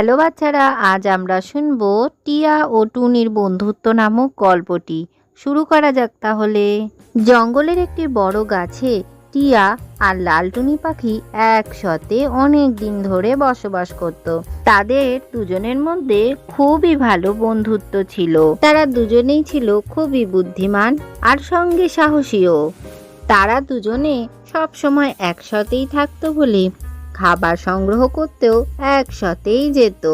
Hello বাচ্চারা, আজ আমরা শুনব টিয়া ও টুনির বন্ধুত্ব নামক গল্পটি। শুরু করা যাক তাহলে। জঙ্গলের একটি বড় গাছে টিয়া আর লালটুনি পাখি একসাথে অনেক দিন ধরে বসবাস করত। তাদের দুজনের মধ্যে খুবই ভালো বন্ধুত্ব ছিল। তারা দুজনেই ছিল খুবই বুদ্ধিমান আর সঙ্গে সাহসীও তারা দুজনে সব সময় একসাথেই থাকতো বলে খাবার সংগ্রহ করতেও একসাথেই যেত।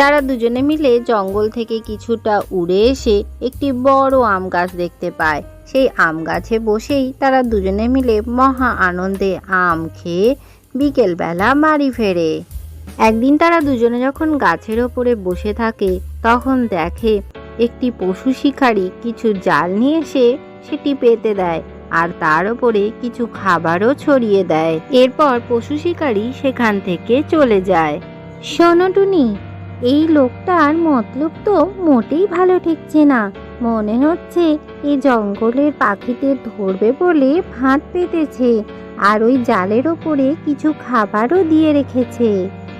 তারা দুজনে মিলে জঙ্গল থেকে কিছুটা উড়ে এসে একটি বড় আম গাছ দেখতে পায়। সেই আম গাছে বসেই তারা দুজনে মিলে মহা আনন্দে আম খেয়ে বিকেলবেলা বাড়ি ফেরে। একদিন তারা দুজনে যখন গাছের ওপরে বসে থাকে, তখন দেখে একটি পশু শিকারী কিছু জাল নিয়ে এসে সেটি পেতে দেয়। আর তার উপরে কিছু খাবারও ছড়িয়ে দেয়। এরপর পশু শিকারী সেখান থেকে চলে যায়। শোনো টুনি, এই লোকটার মতলব তো মোটেই ভালো ঠেকছে না। মনে হচ্ছে এই জঙ্গলের পাখিদের ধরবে বলে ভাত পেতেছে আর ওই জালের ওপরে কিছু খাবারও দিয়ে রেখেছে।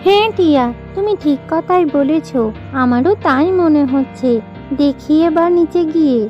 হ্যাঁ টিয়া, তুমি ঠিক কথাই বলেছ। আমারও তাই মনে হচ্ছে। দেখি এবার নিচে গিয়ে।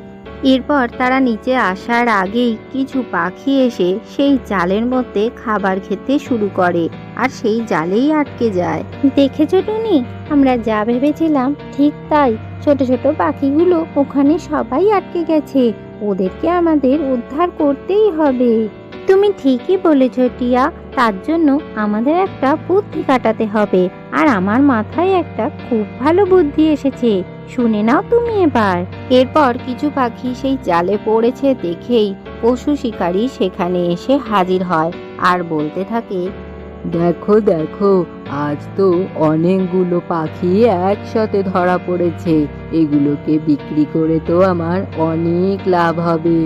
এরপর তারা নিচে আসার আগেই কিছু পাখি এসে সেই জালের মধ্যে খাবার খেতে শুরু করে আর সেই জালেই আটকে যায়। দেখেছ টুনি? আমরা যা ভেবেছিলাম ঠিক তাই। ছোট ছোট পাখিগুলো ওখানে সবাই আটকে গেছে। ওদেরকে আমাদের উদ্ধার করতেই হবে। তুমি ঠিকই বলেছ টিয়া। তার জন্য আমাদের একটা বুদ্ধি কাটাতে হবে। আর আমার মাথায় একটা খুব ভালো বুদ্ধি এসেছে। শুনে নাও তুমি এবার। এরপর কিছু পাখি সেই জালে পড়েছে দেখেই পশু শিকারী সেখানে এসে হাজির হয় আর বলতে থাকে, দেখো দেখো, আজ তো অনেকগুলো পাখি একসাথে ধরা পড়েছে। এগুলোকে বিক্রি করে তো আমার অনেক লাভ হবে।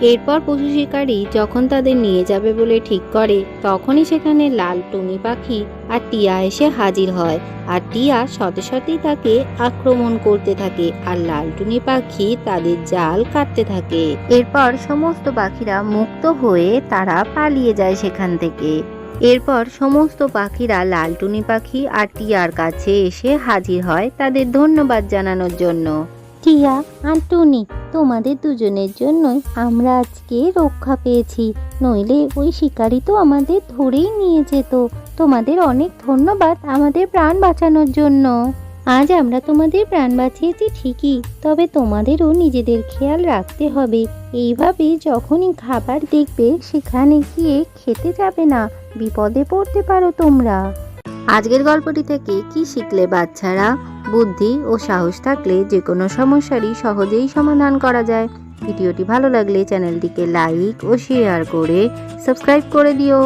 এরপর পশু শিকারী যখন তাদের নিয়ে যাবে বলে ঠিক করে তখনই সেখানে লাল টুনি পাখি আর টিয়া এসে হাজির হয়। আর টিয়া সাথে সাথেই তাকে আক্রমণ করতে থাকে আর লাল টুনি পাখি তাদের জাল কাটতে থাকে। এরপর সমস্ত পাখিরা মুক্ত হয়ে তারা পালিয়ে যায় সেখান থেকে। এরপর সমস্ত পাখিরা লালটুনি পাখি আর টিয়ার কাছে এসে হাজির হয় তাদের ধন্যবাদ জানানোর জন্য। টিয়া আর টুনি তোমাদের দুজনের জন্যই আমরা আজকে রক্ষা পেয়েছি। নইলে ওই শিকারি তো আমাদের ধরেই নিয়ে যেত। তোমাদের অনেক ধন্যবাদ আমাদের প্রাণ বাঁচানোর জন্য। আজ আমরা তোমাদের প্রাণ বাঁচিয়েছি ঠিকই, তবে তোমাদেরও নিজেদের খেয়াল রাখতে হবে। এইভাবে যখনই খাবার দেখবে, সেখানে গিয়ে খেতে যাবে না। বিপদে পড়তে পারো তোমরা। আজকের গল্পটি থেকে কি শিখলে বাচ্চারা? বুদ্ধি ও সাহস থাকলে যে কোনো সমস্যারই সহজেই সমাধান করা যায়। ভিডিওটি ভালো লাগলে চ্যানেলটিকে লাইক ও শেয়ার করে সাবস্ক্রাইব করে দিও।